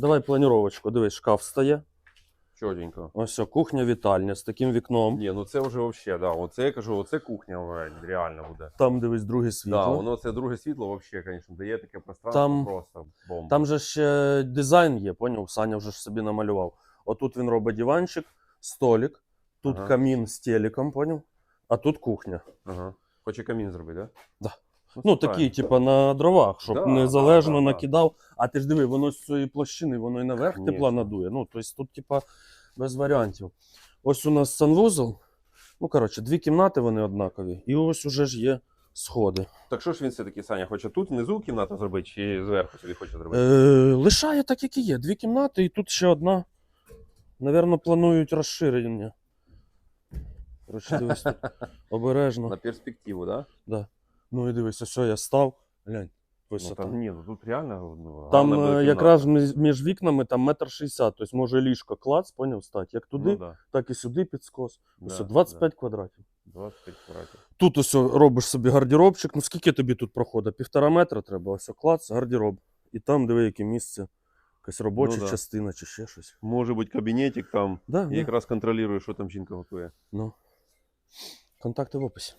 Давай планіровочку. Дивись, шкаф стає. Чотенько. Ось о, кухня вітальня з таким вікном. Ні, ну це вже вообще, да. Оце я кажу, оце кухня реально буде. Там дивись друге світло. Да, воно це друге світло вообще, звісно, дає таке пространство Там- просто бомба. Там же ще дизайн є, поняв? Саня вже ж собі намалював. Отут він робить диванчик, столик, тут Ага. камін з телеком, поняв? А тут кухня. Ага. Хоче камін зробити, да? Да. Ну, правильно. типа, на дровах, щоб Да, незалежно да, да, да. накидав. А ти ж диви, воно з цієї площини, воно і наверх тепла надує. Ну, тобто тут, типа, без варіантів. Ось у нас санвузол. Ну, коротше, дві кімнати вони однакові. І ось уже ж є сходи. Так що ж він все-таки, Саня, хоче тут внизу кімнату зробити, чи зверху собі хоче зробити? Е, лишає так, як і є. Дві кімнати, і тут ще одна. Навірно, планують розширення. Коротше, дивись, тут обережно. На перспективу, так? да? Ну і дивись, ось я став. Глянь, Ну, висота. там, ні, ну тут реально ну, Там гарна е, якраз між, між вікнами там метр шістдесят, тобто може ліжко клац, поняв, стати, як туди, Ну, да, так і сюди під скос. да, Ось да. 25 квадратів. 25 квадратів. Тут ось робиш собі гардеробчик. Ну скільки тобі тут проходить? Півтора метра треба, ось клац, гардероб. І там диви, яке місце. Якась робоча Ну да. частина чи ще щось. Може бути кабінетик там, Да, і да. якраз контролює, що там жінка готує. Ну. Контакти в описі.